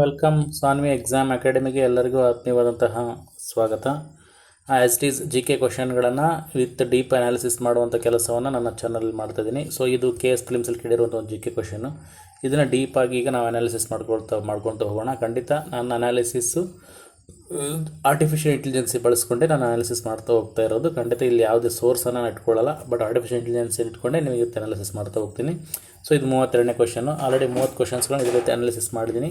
Welcome Saanvi exam ಅಕಾಡೆಮಿಗೆ ಎಲ್ಲರಿಗೂ ಆತ್ಮೀಯವಾದಂತಹ ಸ್ವಾಗತ. As it is G K ಕ್ವಶನ್ಗಳನ್ನು with deep analysis ಮಾಡುವಂಥ ಕೆಲಸವನ್ನು ನನ್ನ ಚಾನಲ್ ಮಾಡ್ತಾ ಇದ್ದೀನಿ. ಸೊ ಇದು ಕೆ ಎಸ್ ಫಿಲಿಮ್ಸಲ್ಲಿ ಕೇಳಿರುವಂಥ ಒಂದು ಜಿ ಕೆ ಕ್ವಶನ್ನು ಇದನ್ನು ಡೀಪಾಗಿ ಈಗ ನಾವು ಅನಾಲಿಸಿಸ್ ಮಾಡ್ಕೊಳ್ತಾ ಮಾಡ್ಕೊಳ್ತಾ ಹೋಗೋಣ. ಖಂಡಿತ ನನ್ನ ಅನಾಲಿಸಿಸ್ಸು ಆರ್ಟಿಫಿಷಿಯಲ್ ಇಂಟೆಲಿಜೆನ್ಸಿ ಬಳಸ್ಕೊಂಡೆ ನಾನು ಅನಾಲಿಸಿಸ್ ಮಾಡ್ತಾ ಹೋಗ್ತಾ ಇರೋದು. ಖಂಡಿತ ಇಲ್ಲಿ ಯಾವುದೇ ಸೋರ್ಸನ್ನು ನಾನು ಇಟ್ಕೊಳ್ಳಲ್ಲ ಬಟ್ ಆರ್ಟಿಫಿಷಿಯಲ್ ಇಂಟೆಲಿಜೆನ್ಸ್ ಇಟ್ಕೊಂಡೆ ನಿಮಗೆ ಅನಾಲಿಸಿಸ್ ಮಾಡ್ತಾ ಹೋಗ್ತೀನಿ. ಸೊ ಇದು ಮೂವತ್ತೆರಡನೇ ಕ್ವಶನ್ನು ಆಲ್ರೆಡಿ ಮೂವತ್ತು ಕ್ವಶನ್ಸ್ಗಳನ್ನ ಇದೇ ರೀತಿ ಅನಾಲಿಸಿಸ್ ಮಾಡಿದ್ದೀನಿ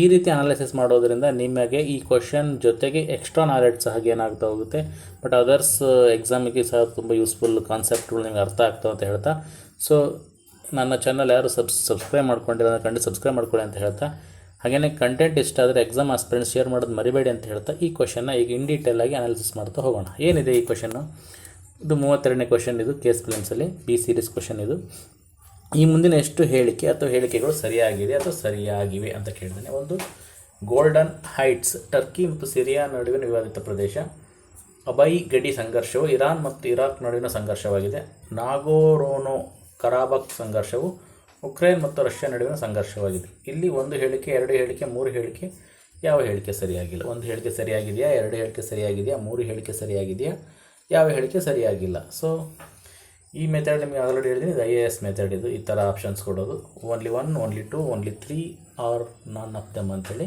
ಈ ರೀತಿ ಅನಾಲಿಸಿಸ್ ಮಾಡೋದ್ರಿಂದ ನಿಮಗೆ ಈ ಕ್ವಶನ್ ಜೊತೆಗೆ ಎಕ್ಸ್ಟ್ರಾ ನಾಲೆಡ್ಜ್ ಸಹ ಏನಾಗ್ತಾ ಹೋಗುತ್ತೆ. ಬಟ್ ಅದರ್ಸ್ ಎಕ್ಸಾಮಿಗೆ ಸಹ ತುಂಬ ಯೂಸ್ಫುಲ್ ಕಾನ್ಸೆಪ್ಟ್ಗಳು ನಿಮಗೆ ಅರ್ಥ ಆಗ್ತಾವೆ ಅಂತ ಹೇಳ್ತಾ. ಸೊ ನನ್ನ ಚಾನಲ್ ಯಾರು ಸಬ್ ಸಬ್ಸ್ಕ್ರೈಬ್ ಮಾಡ್ಕೊಂಡಿರೋ ಅಂದರೆ ಖಂಡಿತ ಸಬ್ಸ್ಕ್ರೈಬ್ ಮಾಡ್ಕೊಳ್ಳಿ ಅಂತ ಹೇಳ್ತಾ. ಹಾಗೆಯೇ ಕಂಟೆಂಟ್ ಇಷ್ಟ ಆದರೆ ಎಕ್ಸಾಮ್ ಆಸ್ಪಿರೆಂಟ್ ಶೇರ್ ಮಾಡೋದು ಮರಿಬೇಡಿ ಅಂತ ಹೇಳ್ತಾ ಈ ಕ್ವಶನ್ನ ಈಗ ಇನ್ ಡೀಟೇಲ್ ಆಗಿ ಅನಾಲಿಸಿಸ್ ಮಾಡ್ತಾ ಹೋಗೋಣ. ಏನಿದೆ ಈ ಕ್ವಶನ್ನು ಇದು ಮೂವತ್ತೆರಡನೇ ಕ್ವಶನ್ ಇದು ಕೇಸ್ ಫಿಲಿಮ್ಸಲ್ಲಿ ಬಿ ಸೀರೀಸ್ ಕ್ವಶನ್ ಇದು. ಈ ಮುಂದಿನ ಎಷ್ಟು ಹೇಳಿಕೆ ಅಥವಾ ಹೇಳಿಕೆಗಳು ಸರಿಯಾಗಿದೆ ಅಥವಾ ಸರಿಯಾಗಿವೆ ಅಂತ ಕೇಳಿದ್ದೇನೆ. ಒಂದು ಗೋಲ್ಡನ್ ಹೈಟ್ಸ್, ಟರ್ಕಿ ಮತ್ತು ಸಿರಿಯಾ ನಡುವಿನ ವಿವಾದಿತ ಪ್ರದೇಶ. ಅಬೈ ಗಡಿ ಸಂಘರ್ಷವು ಇರಾನ್ ಮತ್ತು ಇರಾಕ್ ನಡುವಿನ ಸಂಘರ್ಷವಾಗಿದೆ. ನಾಗೋರೋನೋ ಕರಾಬಕ್ ಸಂಘರ್ಷವು ಉಕ್ರೇನ್ ಮತ್ತು ರಷ್ಯಾ ನಡುವಿನ ಸಂಘರ್ಷವಾಗಿದೆ. ಇಲ್ಲಿ ಒಂದು ಹೇಳಿಕೆ, ಎರಡು ಹೇಳಿಕೆ, ಮೂರು ಹೇಳಿಕೆ. ಯಾವ ಹೇಳಿಕೆ ಸರಿಯಾಗಿಲ್ಲ? ಒಂದು ಹೇಳಿಕೆ ಸರಿಯಾಗಿದೆಯಾ? ಎರಡು ಹೇಳಿಕೆ ಸರಿಯಾಗಿದೆಯಾ? ಮೂರು ಹೇಳಿಕೆ ಸರಿಯಾಗಿದೆಯಾ? ಯಾವ ಹೇಳಿಕೆ ಸರಿಯಾಗಿಲ್ಲ? ಸೊ ಈ ಮೆಥಡ್ ನಿಮಗೆ ಆಲ್ರೆಡಿ ಹೇಳಿದ್ದೀನಿ ಇದು ಐ ಎ ಎಸ್ ಮೆಥಡ್ ಇದು. ಈ ಥರ ಆಪ್ಷನ್ಸ್ ಕೊಡೋದು. Only one only two only three or none of them ಅಂತೇಳಿ.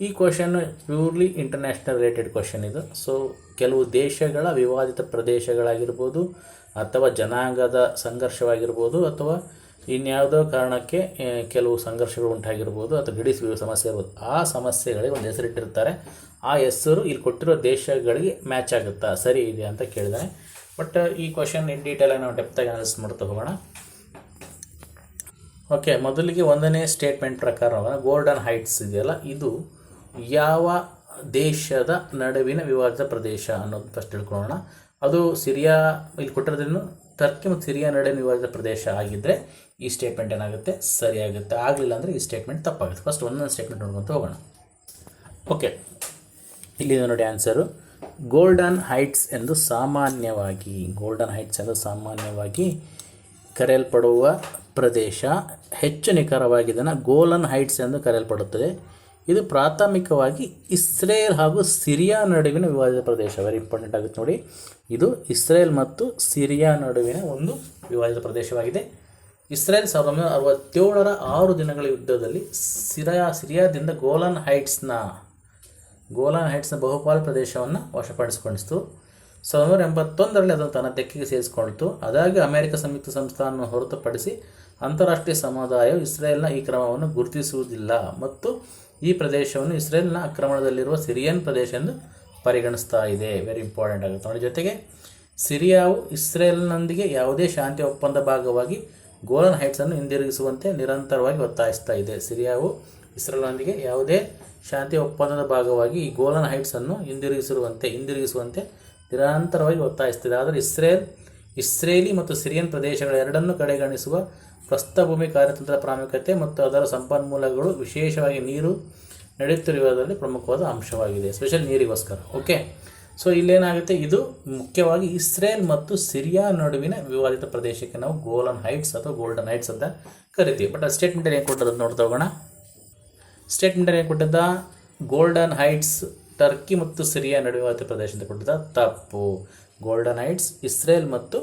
ಈ question purely international related question ಇದು. ಸೊ ಕೆಲವು ದೇಶಗಳ ವಿವಾದಿತ ಪ್ರದೇಶಗಳಾಗಿರ್ಬೋದು ಅಥವಾ ಜನಾಂಗದ ಸಂಘರ್ಷವಾಗಿರ್ಬೋದು ಅಥವಾ ಇನ್ಯಾವುದೋ ಕಾರಣಕ್ಕೆ ಕೆಲವು ಸಂಘರ್ಷಗಳು ಉಂಟಾಗಿರ್ಬೋದು ಅಥವಾ ಗಡಿ ಸಮಸ್ಯೆ ಇರ್ಬೋದು. ಆ ಸಮಸ್ಯೆಗಳಿಗೆ ಒಂದು ಹೆಸರಿಟ್ಟಿರ್ತಾರೆ. ಆ ಹೆಸರು ಇಲ್ಲಿ ಕೊಟ್ಟಿರೋ ದೇಶಗಳಿಗೆ ಮ್ಯಾಚ್ ಆಗುತ್ತಾ? ಸರಿ ಇದೆ ಅಂತ ಕೇಳಿದಾನೆ. ಬಟ್ ಈ ಕ್ವಶನ್ ಇನ್ ಡೀಟೇಲಾಗಿ ನಾವು ಡೆಪ್ತಾಗಿ ಅನಾಲಿಸ್ ಮಾಡ್ತಾ ಹೋಗೋಣ. ಓಕೆ ಮೊದಲಿಗೆ ಒಂದನೇ ಸ್ಟೇಟ್ಮೆಂಟ್ ಪ್ರಕಾರ ಗೋಲ್ಡನ್ ಹೈಟ್ಸ್ ಇದೆಯಲ್ಲ? ಇದು ಯಾವ ದೇಶದ ನಡುವಿನ ವಿವಾದ ಪ್ರದೇಶ ಅನ್ನೋದು ಫಸ್ಟ್ ತಿಳ್ಕೊಳ್ಳೋಣ. ಅದು ಸಿರಿಯಾ ಇಲ್ಲಿ ಕೊಟ್ಟಿರೋದ್ರಿಂದ ಟರ್ಕಿ ಮತ್ತು ಸಿರಿಯಾ ನಡುವೆ ಪ್ರದೇಶ ಆಗಿದ್ದರೆ ಈ ಸ್ಟೇಟ್ಮೆಂಟ್ ಏನಾಗುತ್ತೆ? ಸರಿಯಾಗುತ್ತೆ. ಆಗಲಿಲ್ಲ ಅಂದರೆ ಈ ಸ್ಟೇಟ್ಮೆಂಟ್ ತಪ್ಪಾಗುತ್ತೆ. ಫಸ್ಟ್ ಒಂದೊಂದು ಸ್ಟೇಟ್ಮೆಂಟ್ ನೋಡ್ಕೊತ ಹೋಗೋಣ. ಓಕೆ ಇಲ್ಲಿದೆ ನೋಡಿ ಆನ್ಸರು ಗೋಲ್ಡನ್ ಹೈಟ್ಸ್ ಎಂದು ಸಾಮಾನ್ಯವಾಗಿ ಗೋಲ್ಡನ್ ಹೈಟ್ಸ್ ಎಂದು ಸಾಮಾನ್ಯವಾಗಿ ಕರೆಯಲ್ಪಡುವ ಪ್ರದೇಶ ಹೆಚ್ಚು ನಿಖರವಾಗಿದ್ದನ್ನು ಗೋಲನ್ ಹೈಟ್ಸ್ ಎಂದು ಕರೆಯಲ್ಪಡುತ್ತದೆ. ಇದು ಪ್ರಾಥಮಿಕವಾಗಿ ಇಸ್ರೇಲ್ ಹಾಗೂ ಸಿರಿಯಾ ನಡುವಿನ ವಿವಾದಿತ ಪ್ರದೇಶ. ವೆರಿ ಇಂಪಾರ್ಟೆಂಟ್ ಆಗುತ್ತೆ ನೋಡಿ. ಇದು ಇಸ್ರೇಲ್ ಮತ್ತು ಸಿರಿಯಾ ನಡುವಿನ ಒಂದು ವಿವಾದಿತ ಪ್ರದೇಶವಾಗಿದೆ. ಇಸ್ರೇಲ್ ಸಾವಿರದ ಒಂಬೈನೂರ ಅರವತ್ತೇಳರ ಆರು ದಿನಗಳ ಯುದ್ಧದಲ್ಲಿ ಸಿರಿಯಾ, ಸಿರಿಯಾದಿಂದ ಗೋಲನ್ ಹೈಟ್ಸ್ನ, ಗೋಲಾನ್ ಹೈಟ್ಸ್ನ ಬಹುಪಾಲು ಪ್ರದೇಶವನ್ನು ವಶಪಡಿಸಿಕೊಂಡಿತು ಸಾವಿರದ ಒಂಬೈನೂರ ಎಂಬತ್ತೊಂದರಲ್ಲಿ ಅದನ್ನು ತನ್ನ ತೆಕ್ಕಿಗೆ ಸೇರಿಸಿಕೊಂಡಿತು ಅದಾಗಿ ಅಮೆರಿಕ ಸಂಯುಕ್ತ ಸಂಸ್ಥಾನವನ್ನು ಹೊರತುಪಡಿಸಿ ಅಂತಾರಾಷ್ಟ್ರೀಯ ಸಮುದಾಯವು ಇಸ್ರೇಲ್ನ ಈ ಕ್ರಮವನ್ನು ಗುರುತಿಸುವುದಿಲ್ಲ. ಮತ್ತು ಈ ಪ್ರದೇಶವನ್ನು ಇಸ್ರೇಲ್ನ ಆಕ್ರಮಣದಲ್ಲಿರುವ ಸಿರಿಯನ್ ಪ್ರದೇಶ ಎಂದು ಪರಿಗಣಿಸ್ತಾ ಇದೆ. ವೆರಿ ಇಂಪಾರ್ಟೆಂಟ್ ಆಗುತ್ತೆ. ನೋಡಿ, ಜೊತೆಗೆ ಸಿರಿಯಾವು ಇಸ್ರೇಲ್ನೊಂದಿಗೆ ಯಾವುದೇ ಶಾಂತಿ ಒಪ್ಪಂದ ಭಾಗವಾಗಿ ಗೋಲನ್ ಹೈಟ್ಸನ್ನು ಹಿಂದಿರುಗಿಸುವಂತೆ ನಿರಂತರವಾಗಿ ಒತ್ತಾಯಿಸ್ತಾ ಇದೆ. ಸಿರಿಯಾವು ಇಸ್ರೇಲ್ನೊಂದಿಗೆ ಯಾವುದೇ ಶಾಂತಿ ಒಪ್ಪಂದದ ಭಾಗವಾಗಿ ಈ ಗೋಲನ್ ಹೈಟ್ಸನ್ನು ಹಿಂದಿರುಗಿಸಿರುವಂತೆ, ಹಿಂದಿರುಗಿಸುವಂತೆ ನಿರಂತರವಾಗಿ ಒತ್ತಾಯಿಸ್ತಿದೆ. ಆದರೆ ಇಸ್ರೇಲ್ ಇಸ್ರೇಲಿ ಮತ್ತು ಸಿರಿಯನ್ ಪ್ರದೇಶಗಳ ಎರಡನ್ನೂ ಕಡೆಗಣಿಸುವ ಪ್ರಸ್ಥಭೂಮಿ ಕಾರ್ಯತಂತ್ರ ಪ್ರಾಮುಖ್ಯತೆ ಮತ್ತು ಅದರ ಸಂಪನ್ಮೂಲಗಳು ವಿಶೇಷವಾಗಿ ನೀರು ನಡೆಯುತ್ತಿರುವುದರಲ್ಲಿ ಪ್ರಮುಖವಾದ ಅಂಶವಾಗಿದೆ ಸ್ಪೆಷಲ್ ನೀರಿಗೋಸ್ಕರ. ಓಕೆ ಸೊ ಇಲ್ಲೇನಾಗುತ್ತೆ? ಇದು ಮುಖ್ಯವಾಗಿ ಇಸ್ರೇಲ್ ಮತ್ತು ಸಿರಿಯಾ ನಡುವಿನ ವಿವಾದಿತ ಪ್ರದೇಶಕ್ಕೆ ನಾವು ಗೋಲನ್ ಹೈಟ್ಸ್ ಅಥವಾ ಗೋಲ್ಡನ್ ಹೈಟ್ಸ್ ಅಂತ ಕರಿತೀವಿ. ಬಟ್ ಆ ಸ್ಟೇಟ್ಮೆಂಟ್ ಏನು ಕೊಟ್ಟದ್ದು ನೋಡ್ತಾ ಹೋಗೋಣ. ಸ್ಟೇಟ್ಮೆಂಟ್ ಏನು ಕೊಟ್ಟದ್ದ? ಗೋಲ್ಡನ್ ಹೈಟ್ಸ್ ಟರ್ಕಿ ಮತ್ತು ಸಿರಿಯಾ ನಡುವೆ ಪ್ರದೇಶ ಅಂತ ಕೊಟ್ಟಿದ್ದ. ತಪ್ಪು. ಗೋಲ್ಡನ್ ಹೈಟ್ಸ್ ಇಸ್ರೇಲ್ ಮತ್ತು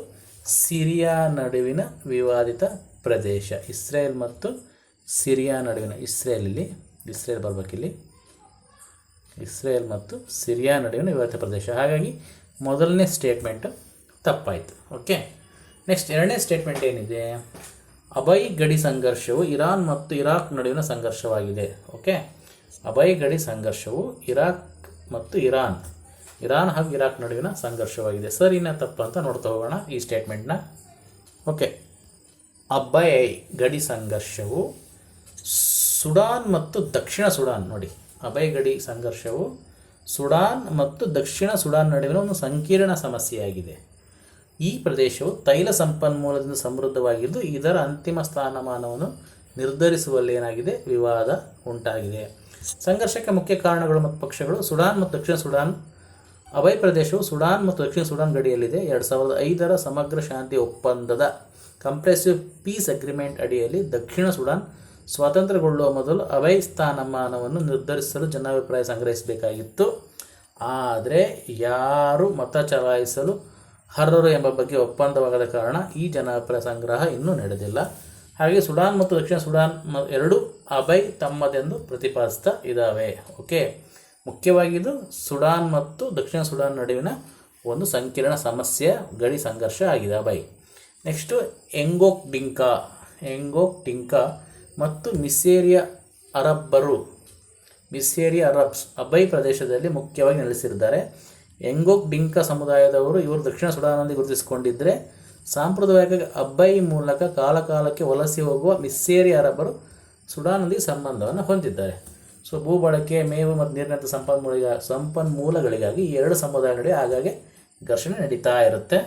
ಸಿರಿಯಾ ನಡುವಿನ ವಿವಾದಿತ ಪ್ರದೇಶ. ಇಸ್ರೇಲ್ ಮತ್ತು ಸಿರಿಯಾ ನಡುವಿನ ಇಸ್ರೇಲ್ ಇಲ್ಲಿ ಇಸ್ರೇಲ್ ಬರ್ಬೇಕಿಲ್ಲಿ. ಇಸ್ರೇಲ್ ಮತ್ತು ಸಿರಿಯಾ ನಡುವಿನ ವಿವಾದಿತ ಪ್ರದೇಶ. ಹಾಗಾಗಿ ಮೊದಲನೇ ಸ್ಟೇಟ್ಮೆಂಟ್ ತಪ್ಪಾಯಿತು. ಓಕೆ ನೆಕ್ಸ್ಟ್ ಎರಡನೇ ಸ್ಟೇಟ್ಮೆಂಟ್ ಏನಿದೆ? ಅಬೈ ಗಡಿ ಸಂಘರ್ಷವು ಇರಾನ್ ಮತ್ತು ಇರಾಕ್ ನಡುವಿನ ಸಂಘರ್ಷವಾಗಿದೆ. ಓಕೆ ಅಬೈ ಗಡಿ ಸಂಘರ್ಷವು ಇರಾಕ್ ಮತ್ತು ಇರಾನ್. ಇರಾನ್ ಹಾಗೂ ಇರಾಕ್ ನಡುವಿನ ಸಂಘರ್ಷವಾಗಿದೆ. ಸರಿನಾ ತಪ್ಪು ಅಂತ ನೋಡ್ತಾ ಹೋಗೋಣ ಈ ಸ್ಟೇಟ್ಮೆಂಟ್ನ ಓಕೆ ಅಬ್ಬೈ ಗಡಿ ಸಂಘರ್ಷವು ಸುಡಾನ್ ಮತ್ತು ದಕ್ಷಿಣ ಸುಡಾನ್ ನೋಡಿ. ಅಬೈ ಗಡಿ ಸಂಘರ್ಷವು ಸುಡಾನ್ ಮತ್ತು ದಕ್ಷಿಣ ಸುಡಾನ್ ನಡುವಿನ ಒಂದು ಸಂಕೀರ್ಣ ಸಮಸ್ಯೆಯಾಗಿದೆ. ಈ ಪ್ರದೇಶವು ತೈಲ ಸಂಪನ್ಮೂಲದಿಂದ ಸಮೃದ್ಧವಾಗಿದ್ದು, ಇದರ ಅಂತಿಮ ಸ್ಥಾನಮಾನವನ್ನು ನಿರ್ಧರಿಸುವಲ್ಲಿ ಏನಾಗಿದೆ? ವಿವಾದ ಉಂಟಾಗಿದೆ. ಸಂಘರ್ಷಕ್ಕೆ ಮುಖ್ಯ ಕಾರಣಗಳು ಮತ್ತು ಪಕ್ಷಗಳು ಸುಡಾನ್ ಮತ್ತು ದಕ್ಷಿಣ ಸುಡಾನ್ ಅಭಯ ಪ್ರದೇಶವು ಸುಡಾನ್ ಮತ್ತು ದಕ್ಷಿಣ ಸುಡಾನ್ ಗಡಿಯಲ್ಲಿದೆ. ಎರಡು ಸಾವಿರದ ಐದರ ಸಮಗ್ರ ಶಾಂತಿ ಒಪ್ಪಂದದ ಕಂಪ್ರೆಸಿವ್ ಪೀಸ್ ಅಗ್ರಿಮೆಂಟ್ ಅಡಿಯಲ್ಲಿ ದಕ್ಷಿಣ ಸುಡಾನ್ ಸ್ವಾತಂತ್ರ್ಯಗೊಳ್ಳುವ ಮೊದಲು ಅಭಯ ಸ್ಥಾನಮಾನವನ್ನು ನಿರ್ಧರಿಸಲು ಜನಾಭಿಪ್ರಾಯ ಸಂಗ್ರಹಿಸಬೇಕಾಗಿತ್ತು. ಆದರೆ ಯಾರು ಮತ ಚಲಾಯಿಸಲು ಅರ್ಹರು ಎಂಬ ಬಗ್ಗೆ ಒಪ್ಪಂದವಾಗದ ಕಾರಣ ಈ ಜನಾಭಿಪ್ರಾಯ ಸಂಗ್ರಹ ಇನ್ನೂ ನಡೆದಿಲ್ಲ. ಹಾಗೆ ಸುಡಾನ್ ಮತ್ತು ದಕ್ಷಿಣ ಸುಡಾನ್ ಎರಡೂ ಅಭಯ್ ತಮ್ಮದೆಂದು ಪ್ರತಿಪಾದಿಸ್ತಾ ಇದ್ದಾವೆ. ಓಕೆ. ಮುಖ್ಯವಾಗಿ ಇದು ಸುಡಾನ್ ಮತ್ತು ದಕ್ಷಿಣ ಸುಡಾನ್ ನಡುವಿನ ಒಂದು ಸಂಕೀರ್ಣ ಸಮಸ್ಯೆ, ಗಡಿ ಸಂಘರ್ಷ ಆಗಿದೆ. Bye. Next Ngok Dinka. Ngok Dinka ಮತ್ತು ಮಿಸ್ಸೇರಿಯ ಅರಬ್ಬರು. ಮಿಸೇರಿಯ ಅರಬ್ಸ್ ಅಬೈ ಪ್ರದೇಶದಲ್ಲಿ ಮುಖ್ಯವಾಗಿ ನೆಲೆಸಿದ್ದಾರೆ. ಎಂಗೋಕ್ ಡಿಂಕಾ ಸಮುದಾಯದವರು ಇವರು ದಕ್ಷಿಣ ಸುಡಾನಲ್ಲಿ ಗುರುತಿಸಿಕೊಂಡಿದ್ದರೆ ಸಾಂಪ್ರದಾಯಿಕ ಅಬ್ಬೈ ಮೂಲಕ ಕಾಲಕಾಲಕ್ಕೆ ವಲಸೆ ಹೋಗುವ ಮಿಸ್ಸೇರಿ ಅರಬ್ಬರು ಸುಡಾನಲ್ಲಿ ಸಂಬಂಧವನ್ನು ಹೊಂದಿದ್ದಾರೆ. ಸೊ ಭೂ ಬಳಕೆ ಮೇವು ಮತ್ತು ನೀರಿನಂಥ ಸಂಪನ್ಮೂಲ ಸಂಪನ್ಮೂಲಗಳಿಗಾಗಿ ಈ ಎರಡು ಸಮುದಾಯ ನಡುವೆ ಆಗಾಗ್ಗೆ ಘರ್ಷಣೆ ನಡೀತಾ ಇರುತ್ತೆ.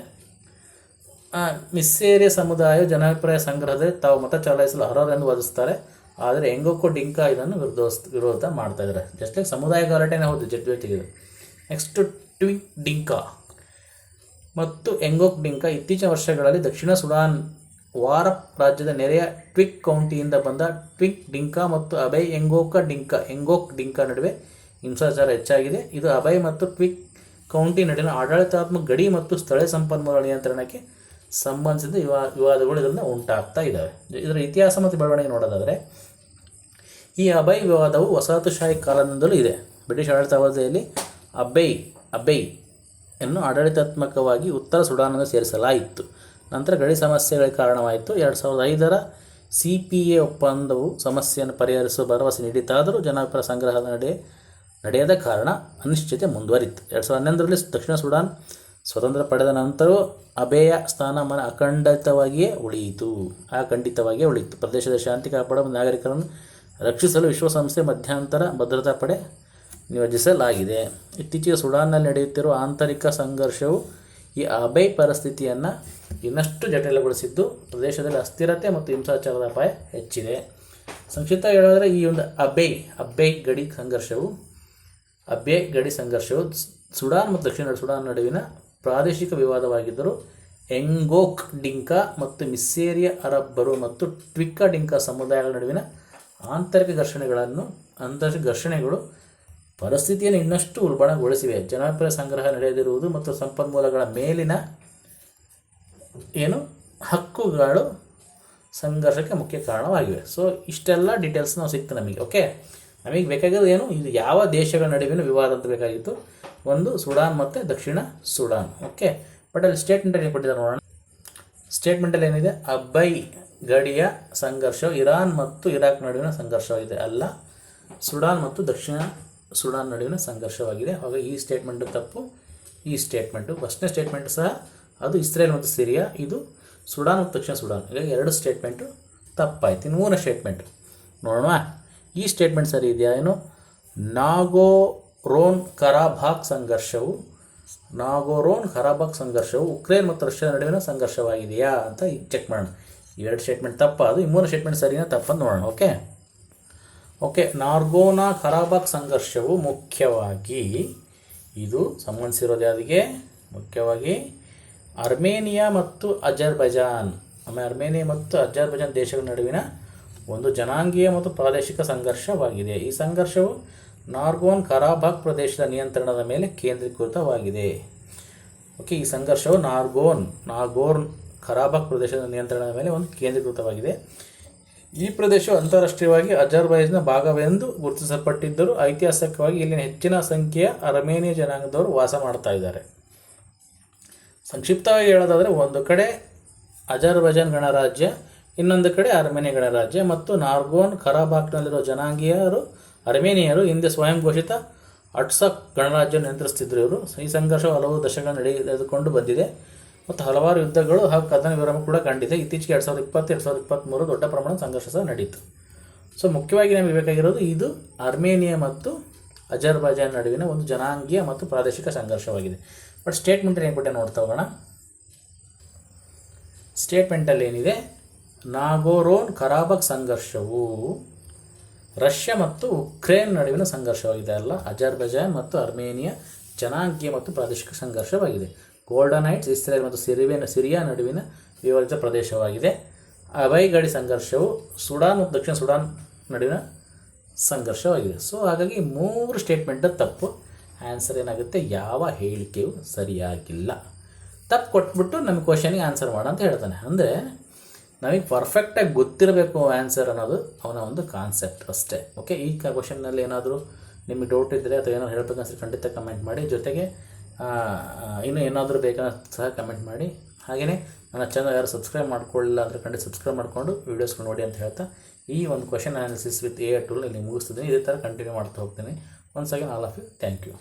ಮಿಸ್ಸೇರಿಯ ಸಮುದಾಯ ಜನಾಭಿಪ್ರಾಯ ಸಂಗ್ರಹದಲ್ಲಿ ತಾವು ಮತ ಚಲಾಯಿಸಲು ಅರ್ಹರೆಂದು ವಾದಿಸ್ತಾರೆ. ಆದರೆ ಎಂಗೋಕೋ ಡಿಂಕಾ ಇದನ್ನು ವಿರೋಧ ವಿರೋಧ ಮಾಡ್ತಾ ಇದ್ದಾರೆ. ಜಸ್ಟ್ ಲೈಕ್ ಸಮುದಾಯ ಗಲಾಟೆನೇ ಹೌದು ಜಟ್ ನೆಕ್ಸ್ಟ್ ಟ್ವಿಂಕ್ ಡಿಂಕಾ. ಮತ್ತು ಎಂಗೋಕ್ ಡಿಂಕ ಇತ್ತೀಚಿನ ವರ್ಷಗಳಲ್ಲಿ ದಕ್ಷಿಣ ಸುಡಾನ್ ವಾರಪ್ ರಾಜ್ಯದ ನೆರೆಯ ಟ್ವಿಕ್ ಕೌಂಟಿಯಿಂದ ಬಂದ ಟ್ವಿಕ್ ಡಿಂಕಾ ಮತ್ತು Abyei Ngok Dinka, Ngok Dinka ನಡುವೆ ಹಿಂಸಾಚಾರ ಹೆಚ್ಚಾಗಿದೆ. ಇದು ಅಭಯ್ ಮತ್ತು ಟ್ವಿಕ್ ಕೌಂಟಿ ನಡುವಿನ ಆಡಳಿತಾತ್ಮಕ ಗಡಿ ಮತ್ತು ಸ್ಥಳೀಯ ಸಂಪನ್ಮೂಲ ನಿಯಂತ್ರಣಕ್ಕೆ ಸಂಬಂಧಿಸಿದ ವಿವಾ ವಿವಾದಗಳು ಇದರಿಂದ ಉಂಟಾಗ್ತಾ ಇದ್ದಾವೆ ಇದರ ಇತಿಹಾಸ ಮತ್ತು ಬೆಳವಣಿಗೆ ನೋಡೋದಾದರೆ, ಈ ಅಭಯ್ ವಿವಾದವು ವಸಾಹತುಶಾಹಿ ಕಾಲದಿಂದಲೂ ಇದೆ. ಬ್ರಿಟಿಷ್ ಆಡಳಿತಾವಧಿಯಲ್ಲಿ ಅಬೈ ಅಬೈ ಅನ್ನು ಆಡಳಿತಾತ್ಮಕವಾಗಿ ಉತ್ತರ ಸುಡಾನನ್ನು ಸೇರಿಸಲಾಯಿತು. ನಂತರ ಗಡಿ ಸಮಸ್ಯೆಗಳಿಗೆ ಕಾರಣವಾಯಿತು. ಎರಡು ಸಾವಿರದ ಐದರ ಸಿ ಪಿ ಎ ಒಪ್ಪಂದವು ಸಮಸ್ಯೆಯನ್ನು ಪರಿಹರಿಸುವ ಭರವಸೆ ನೀಡಿತಾದರೂ ಜನಪರ ಸಂಗ್ರಹದ ನಡೆ, ನಡೆಯದ ಕಾರಣ ಅನಿಶ್ಚಿತತೆ ಮುಂದುವರಿತು. ಎರಡು ಸಾವಿರದ ಹನ್ನೊಂದರಲ್ಲಿ ದಕ್ಷಿಣ ಸುಡಾನ್ ಸ್ವತಂತ್ರ ಪಡೆದ ನಂತರವೂ ಅಬೆಯ ಸ್ಥಾನಮಾನ ಅಖಂಡಿತವಾಗಿಯೇ ಉಳಿಯಿತು. ಅಖಂಡಿತವಾಗಿಯೇ ಉಳಿಯಿತು. ಪ್ರದೇಶದ ಶಾಂತಿ ಕಾಪಾಡುವ ನಾಗರಿಕರನ್ನು ರಕ್ಷಿಸಲು ವಿಶ್ವಸಂಸ್ಥೆ ಮಧ್ಯಂತರ ಭದ್ರತಾ ಪಡೆ ನಿಯೋಜಿಸಲಾಗಿದೆ. ಇತ್ತೀಚೆಗೆ ಸುಡಾನ್ನಲ್ಲಿ ನಡೆಯುತ್ತಿರುವ ಆಂತರಿಕ ಸಂಘರ್ಷವು ಈ ಅಬೆ ಪರಿಸ್ಥಿತಿಯನ್ನು ಇನ್ನಷ್ಟು ಜಟಿಲಗೊಳಿಸಿದ್ದು ಪ್ರದೇಶದಲ್ಲಿ ಅಸ್ಥಿರತೆ ಮತ್ತು ಹಿಂಸಾಚಾರದ ಅಪಾಯ ಹೆಚ್ಚಿದೆ. ಸಂಕ್ಷಿಪ್ತ ಹೇಳೋದ್ರೆ ಈ ಒಂದು ಅಬೈ ಅಬೆ ಗಡಿ ಸಂಘರ್ಷವು ಅಬೆ ಗಡಿ ಸಂಘರ್ಷವು ಸುಡಾನ್ ಮತ್ತು ದಕ್ಷಿಣ ಸುಡಾನ್ ನಡುವಿನ ಪ್ರಾದೇಶಿಕ ವಿವಾದವಾಗಿದ್ದರೂ ಎಂಗೋಕ್ ಡಿಂಕಾ ಮತ್ತು ಮಿಸ್ಸೇರಿಯ ಅರಬ್ಬರು ಮತ್ತು ಟ್ವಿಕ್ಕಾ ಡಿಂಕಾ ಸಮುದಾಯಗಳ ನಡುವಿನ ಆಂತರಿಕ ಘರ್ಷಣೆಗಳನ್ನು ಅಂತರಿಕ ಘರ್ಷಣೆಗಳು ಪರಿಸ್ಥಿತಿಯನ್ನು ಇನ್ನಷ್ಟು ಉಲ್ಬಣಗೊಳಿಸಿವೆ. ಜನಪ್ರಿಯ ಸಂಗ್ರಹ ನಡೆಯದಿರುವುದು ಮತ್ತು ಸಂಪನ್ಮೂಲಗಳ ಮೇಲಿನ ಏನು? ಹಕ್ಕುಗಳು ಸಂಘರ್ಷಕ್ಕೆ ಮುಖ್ಯ ಕಾರಣವಾಗಿವೆ. ಸೊ ಇಷ್ಟೆಲ್ಲ ಡೀಟೇಲ್ಸ್ ನಾವು ಸಿಕ್ತು ನಮಗೆ ಓಕೆ ನಮಗೆ ಬೇಕಾಗಿರೋದು ಏನು? ಇದು ಯಾವ ದೇಶಗಳ ನಡುವಿನ ವಿವಾದ ಅಂತ ಬೇಕಾಗಿತ್ತು? ಒಂದು ಸುಡಾನ್ ಮತ್ತು ದಕ್ಷಿಣ ಸುಡಾನ್ ಓಕೆ ಬಟ್ ಅಲ್ಲಿ ಸ್ಟೇಟ್ಮೆಂಟಲ್ಲಿ ಏನು ಕೊಟ್ಟಿದ್ದಾರೆ ನೋಡೋಣ. ಸ್ಟೇಟ್ಮೆಂಟಲ್ಲಿ ಏನಿದೆ? ಅಬ್ಬೈ ಗಡಿಯ ಸಂಘರ್ಷ ಇರಾನ್ ಮತ್ತು ಇರಾಕ್ ನಡುವಿನ ಸಂಘರ್ಷವಾಗಿದೆ ಅಲ್ಲ, ಸುಡಾನ್ ಮತ್ತು ದಕ್ಷಿಣ ಸುಡಾನ್ ನಡುವಿನ ಸಂಘರ್ಷವಾಗಿದೆ. ಹಾಗಾಗಿ ಈ ಸ್ಟೇಟ್ಮೆಂಟು ತಪ್ಪು, ಈ ಸ್ಟೇಟ್ಮೆಂಟು ಫಸ್ಟ್ನೇ ಸ್ಟೇಟ್ಮೆಂಟ್ ಸಹ ಅದು ಇಸ್ರೇಲ್ ಮತ್ತು ಸಿರಿಯಾ, ಇದು ಸುಡಾನ್ ಮತ್ತು ದಕ್ಷಿಣ ಸುಡಾನ್. ಹೀಗಾಗಿ ಎರಡು ಸ್ಟೇಟ್ಮೆಂಟು ತಪ್ಪಾಯ್ತು, ಇನ್ನು ಮೂರನೇ ಸ್ಟೇಟ್ಮೆಂಟ್ ನೋಡೋಣ. ಈ ಸ್ಟೇಟ್ಮೆಂಟ್ ಸರಿ ಇದೆಯಾ? ಏನು? ನಾಗೋರೋನ್ ಕರಾಭಾಕ್ ಸಂಘರ್ಷವು, ನಾಗೋರೋನ್ ಕರಾಬಾಕ್ ಸಂಘರ್ಷವು ಉಕ್ರೇನ್ ಮತ್ತು ರಷ್ಯಾ ನಡುವಿನ ಸಂಘರ್ಷವಾಗಿದೆಯಾ ಅಂತ ಚೆಕ್ ಮಾಡೋಣ. ಎರಡು ಸ್ಟೇಟ್ಮೆಂಟ್ ತಪ್ಪಾದು ಈ ಮೂರು ಸ್ಟೇಟ್ಮೆಂಟ್ ಸರಿನಾ ತಪ್ಪನ್ನು ನೋಡೋಣ ಓಕೆ ಓಕೆ ನಾರ್ಗೋನಾ ಕರಾಬಾಕ್ ಸಂಘರ್ಷವು ಮುಖ್ಯವಾಗಿ, ಇದು ಸಂಬಂಧಿಸಿರೋದು ಯಾವುದಿಗೆ ಮುಖ್ಯವಾಗಿ ಅರ್ಮೇನಿಯಾ ಮತ್ತು ಅಜರ್ಬೈಜಾನ್. ಆಮೇಲೆ ಅರ್ಮೇನಿಯಾ ಮತ್ತು ಅಜರ್ಬೈಜಾನ್ ದೇಶಗಳ ನಡುವಿನ ಒಂದು ಜನಾಂಗೀಯ ಮತ್ತು ಪ್ರಾದೇಶಿಕ ಸಂಘರ್ಷವಾಗಿದೆ. ಈ ಸಂಘರ್ಷವು ನಾರ್ಗೋನ್ ಕರಾಬಾಗ್ ಪ್ರದೇಶದ ನಿಯಂತ್ರಣದ ಮೇಲೆ ಕೇಂದ್ರೀಕೃತವಾಗಿದೆ. ಓಕೆ, ಈ ಸಂಘರ್ಷವು ನಾರ್ಗೋನ್ ನಾರ್ಗೋರ್ನ್ ಕರಾಬಾಗ್ ಪ್ರದೇಶದ ನಿಯಂತ್ರಣದ ಮೇಲೆ ಒಂದು ಕೇಂದ್ರೀಕೃತವಾಗಿದೆ. ಈ ಪ್ರದೇಶವು ಅಂತಾರಾಷ್ಟ್ರೀಯವಾಗಿ ಅಜರ್ಬೈಜ್ನ ಭಾಗವೆಂದು ಗುರುತಿಸಲ್ಪಟ್ಟಿದ್ದರೂ ಐತಿಹಾಸಿಕವಾಗಿ ಇಲ್ಲಿನ ಹೆಚ್ಚಿನ ಸಂಖ್ಯೆಯ ಅರ್ಮೇನಿಯ ಜನಾಂಗದವರು ವಾಸ ಮಾಡ್ತಾ ಇದ್ದಾರೆ. ಸಂಕ್ಷಿಪ್ತವಾಗಿ ಹೇಳೋದಾದರೆ, ಒಂದು ಕಡೆ ಅಜರ್ಬೈಜಾನ್ ಗಣರಾಜ್ಯ, ಇನ್ನೊಂದು ಕಡೆ ಅರ್ಮೇನಿಯ ಗಣರಾಜ್ಯ ಮತ್ತು ನಾರ್ಗೋನ್ ಕರಾಬಾಕ್ನಲ್ಲಿರುವ ಜನಾಂಗೀಯರು, ಅರ್ಮೇನಿಯರು ಹಿಂದೆ ಸ್ವಯಂ ಘೋಷಿತ ಅಟ್ಸಕ್ ಗಣರಾಜ್ಯ ನಿಯಂತ್ರಿಸ್ತಿದ್ರು ಇವರು. ಈ ಸಂಘರ್ಷವು ಹಲವು ದಶಕಗಳ ನಡೆದುಕೊಂಡು ಬಂದಿದೆ. ಮತ್ತು ಹಲವಾರು ಯುದ್ಧಗಳು ಹಾಗೂ ಕದನ ವಿರಾಮ ಕೂಡ ಕಂಡಿದೆ. ಇತ್ತೀಚೆಗೆ ಎರಡು ಸಾವಿರದ ಇಪ್ಪತ್ತು, ಎರಡು ಸಾವಿರದ ಇಪ್ಪತ್ತ್ಮೂರು ದೊಡ್ಡ ಪ್ರಮಾಣದ ಸಂಘರ್ಷ ಸಹ ನಡೆಯಿತು ಸೊ ಮುಖ್ಯವಾಗಿ ನಮಗೆ ಬೇಕಾಗಿರೋದು ಇದು ಅರ್ಮೇನಿಯಾ ಮತ್ತು ಅಜರ್ಬೈಜಾನ್ ನಡುವಿನ ಒಂದು ಜನಾಂಗೀಯ ಮತ್ತು ಪ್ರಾದೇಶಿಕ ಸಂಘರ್ಷವಾಗಿದೆ. ಬಟ್ ಸ್ಟೇಟ್ಮೆಂಟ್ ಏನು ಕೊಟ್ಟೆ ನೋಡ್ತಾ ಹೋಗೋಣ. ಸ್ಟೇಟ್ಮೆಂಟಲ್ಲಿ ಏನಿದೆ? ನಾಗೋರೋನ್ ಕರಾಬಕ್ ಸಂಘರ್ಷವು ರಷ್ಯಾ ಮತ್ತು ಉಕ್ರೇನ್ ನಡುವಿನ ಸಂಘರ್ಷವಾಗಿದೆ ಅಲ್ಲ? ಅಜರ್ಬೈಜಾನ್ ಮತ್ತು ಅರ್ಮೇನಿಯಾ ಜನಾಂಗೀಯ ಮತ್ತು ಪ್ರಾದೇಶಿಕ ಸಂಘರ್ಷವಾಗಿದೆ. ಗೋಲ್ಡನೈಟ್ಸ್, ಇಸ್ರೇಲ್ ಮತ್ತು ಸಿರಿವೇನ, ಸಿರಿಯಾ ನಡುವಿನ ವಿವರಿತ ಪ್ರದೇಶವಾಗಿದೆ. ಅಬೈಗಡಿ ಗಡಿ ಸಂಘರ್ಷವು ಸುಡಾನ್ ಮತ್ತು ದಕ್ಷಿಣ ಸುಡಾನ್ ನಡುವಿನ ಸಂಘರ್ಷವಾಗಿದೆ. ಸೊ ಹಾಗಾಗಿ ಮೂರು ಸ್ಟೇಟ್ಮೆಂಟ್ ತಪ್ಪು. ಆನ್ಸರ್ ಏನಾಗುತ್ತೆ? ಯಾವ ಹೇಳಿಕೆಯು ಸರಿಯಾಗಿಲ್ಲ. ತಪ್ಪು ಕೊಟ್ಬಿಟ್ಟು ನಮ್ಮ ಕ್ವಶನಿಗೆ ಆನ್ಸರ್ ಮಾಡ ಅಂತ ಹೇಳ್ತಾನೆ. ಅಂದರೆ, ನಮಗೆ ಪರ್ಫೆಕ್ಟಾಗಿ ಗೊತ್ತಿರಬೇಕು ಆನ್ಸರ್ ಅನ್ನೋದು ಅವನ ಒಂದು ಕಾನ್ಸೆಪ್ಟ್ ಅಷ್ಟೇ. ಓಕೆ ಈ ಕ್ವಶನ್ನಲ್ಲಿ ಏನಾದರೂ ನಿಮಗೆ ಡೌಟ್ ಇದ್ದರೆ ಅಥವಾ ಏನಾದ್ರು ಹೇಳ್ಬೇಕನ್ಸಿದ್ರೆ ಖಂಡಿತ ಕಮೆಂಟ್ ಮಾಡಿ. ಜೊತೆಗೆ ಇನ್ನೂ ಏನಾದರೂ ಬೇಕನ್ನ ಸಹ ಕಮೆಂಟ್ ಮಾಡಿ. ಹಾಗೆಯೇ ನನ್ನ ಚಾನಲ್ ಯಾರು ಸಬ್ಸ್ಕ್ರೈಬ್ ಮಾಡ್ಕೊಳ್ಳಿಲ್ಲ ಅಂದರೆ ಖಂಡಿತ ಸಬ್ಸ್ಕ್ರೈಬ್ ಮಾಡಿಕೊಂಡು ವೀಡಿಯೋಸ್ಗಳು ನೋಡಿ ಅಂತ ಹೇಳ್ತಾ ಈ ಒಂದು question analysis with a tool ಅಲ್ಲಿ ಮುಗಿಸ್ತಿದ್ದೀನಿ. ಇದೇ ಥರ ಕಂಟಿನ್ಯೂ ಮಾಡ್ತಾ ಹೋಗ್ತೀನಿ. Once again all of you. Thank you